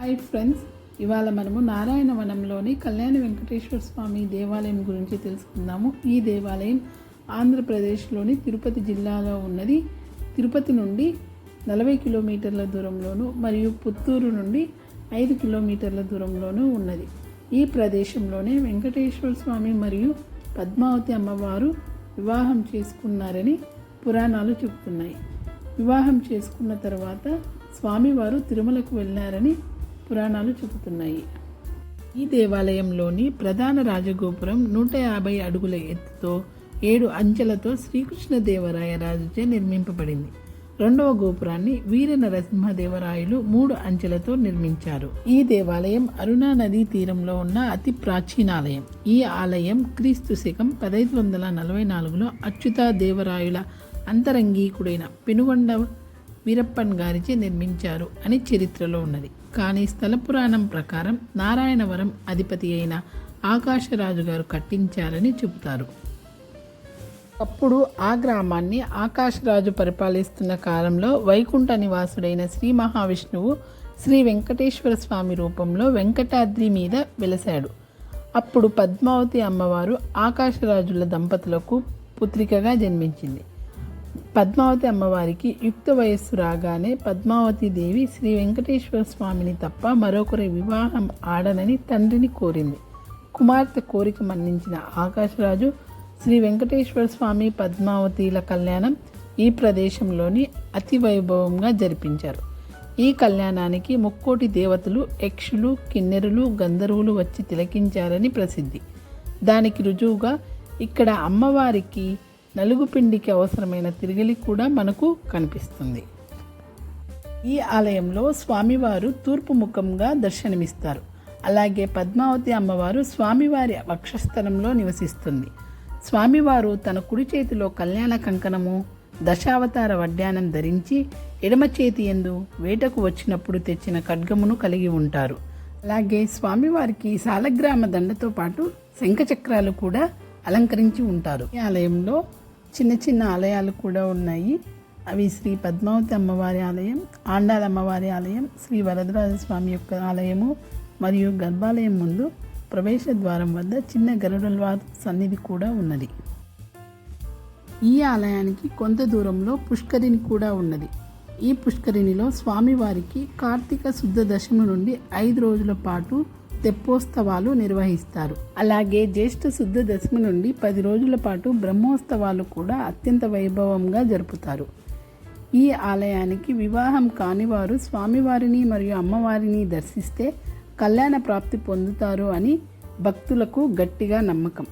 Hi friends ఇవాళ మనము నారాయణ వనంలోని కళ్యాణ వెంకటేశ్వర స్వామి దేవాలయం గురించి తెలుసుకుందాము. ఈ దేవాలయం ఆంధ్రప్రదేశ్లోని తిరుపతి జిల్లాలో ఉన్నది. తిరుపతి నుండి నలభై కిలోమీటర్ల దూరంలోను మరియు పుత్తూరు నుండి ఐదు కిలోమీటర్ల దూరంలోనూ ఉన్నది. ఈ ప్రదేశంలోనే వెంకటేశ్వర స్వామి మరియు పద్మావతి అమ్మవారు వివాహం చేసుకున్నారని పురాణాలు చెబుతున్నాయి. వివాహం చేసుకున్న తర్వాత స్వామివారు తిరుమలకు వెళ్ళారని పురాణాలు చెబుతున్నాయి. ఈ దేవాలయంలోని ప్రధాన రాజగోపురం నూట యాభై అడుగుల ఎత్తుతో ఏడు అంచెలతో శ్రీకృష్ణదేవరాయ రాజుచే నిర్మింపబడింది. రెండవ గోపురాన్ని వీర నరసింహదేవరాయలు మూడు అంచెలతో నిర్మించారు. ఈ దేవాలయం అరుణా నదీ తీరంలో ఉన్న అతి ప్రాచీనాలయం ఈ ఆలయం క్రీస్తు శకం పదహైదు వందల నలభై నాలుగులో అచ్యుత దేవరాయుల అంతరంగీకుడైన పెనుగొండ వీరప్పన్ గారిచే నిర్మించారు అని చరిత్రలో ఉన్నది. కానీ స్థల పురాణం ప్రకారం నారాయణవరం అధిపతి అయిన ఆకాశరాజు గారు కట్టించారని చెబుతారు. అప్పుడు ఆ గ్రామాన్ని ఆకాశరాజు పరిపాలిస్తున్న కాలంలో వైకుంఠ నివాసుడైన శ్రీ మహావిష్ణువు శ్రీ వెంకటేశ్వర స్వామి రూపంలో వెంకటాద్రి మీద వెలసాడు అప్పుడు పద్మావతి అమ్మవారు ఆకాశరాజుల దంపతులకు పుత్రికగా జన్మించింది. పద్మావతి అమ్మవారికి యుక్త వయస్సు రాగానే పద్మావతి దేవి శ్రీ వెంకటేశ్వర స్వామిని తప్ప మరొకరి వివాహం ఆడనని తండ్రిని కోరింది. కుమార్తె కోరిక మన్నించిన ఆకాశరాజు శ్రీ వెంకటేశ్వర స్వామి పద్మావతిల కళ్యాణం ఈ ప్రదేశంలోని అతి వైభవంగా జరిపించారు. ఈ కళ్యాణానికి ముక్కోటి దేవతలు యక్షులు కిన్నెరులు గంధర్వులు వచ్చి తిలకించారని ప్రసిద్ధి. దానికి రుజువుగా ఇక్కడ అమ్మవారికి నలుగు పిండికి అవసరమైన తిరిగిలి కూడా మనకు కనిపిస్తుంది. ఈ ఆలయంలో స్వామివారు తూర్పు ముఖంగా దర్శనమిస్తారు. అలాగే పద్మావతి అమ్మవారు స్వామివారి వక్షస్థలంలో నివసిస్తుంది. స్వామివారు తన కుడి చేతిలో కళ్యాణ కంకణము దశావతార వడ్డానం ధరించి ఎడమ చేతి ఎందు వేటకు వచ్చినప్పుడు తెచ్చిన ఖడ్గమును కలిగి ఉంటారు. అలాగే స్వామివారికి సాలగ్రామ దండతో పాటు శంఖచక్రాలు కూడా అలంకరించి ఉంటారు. ఈ ఆలయంలో చిన్న చిన్న ఆలయాలు కూడా ఉన్నాయి. అవి శ్రీ పద్మావతి అమ్మవారి ఆలయం ఆండాల అమ్మవారి ఆలయం శ్రీ వరదరాజ స్వామి యొక్క ఆలయము మరియు గర్భాలయం ముందు ప్రవేశ ద్వారం వద్ద చిన్న గరుడల్వార్ సన్నిధి కూడా ఉన్నది. ఈ ఆలయానికి కొంత దూరంలో పుష్కరిణి కూడా ఉన్నది. ఈ పుష్కరిణిలో స్వామివారికి కార్తీక శుద్ధ దశమి నుండి ఐదు రోజుల పాటు తెప్పోత్సవాలు నిర్వహిస్తారు. అలాగే జ్యేష్ఠ శుద్ధ దశమి నుండి పది రోజుల పాటు బ్రహ్మోత్సవాలు కూడా అత్యంత వైభవంగా జరుపుతారు. ఈ ఆలయానికి వివాహం కానివారు స్వామివారిని మరియు అమ్మవారిని దర్శిస్తే కళ్యాణ ప్రాప్తి పొందుతారు అని భక్తులకు గట్టిగా నమ్మకం.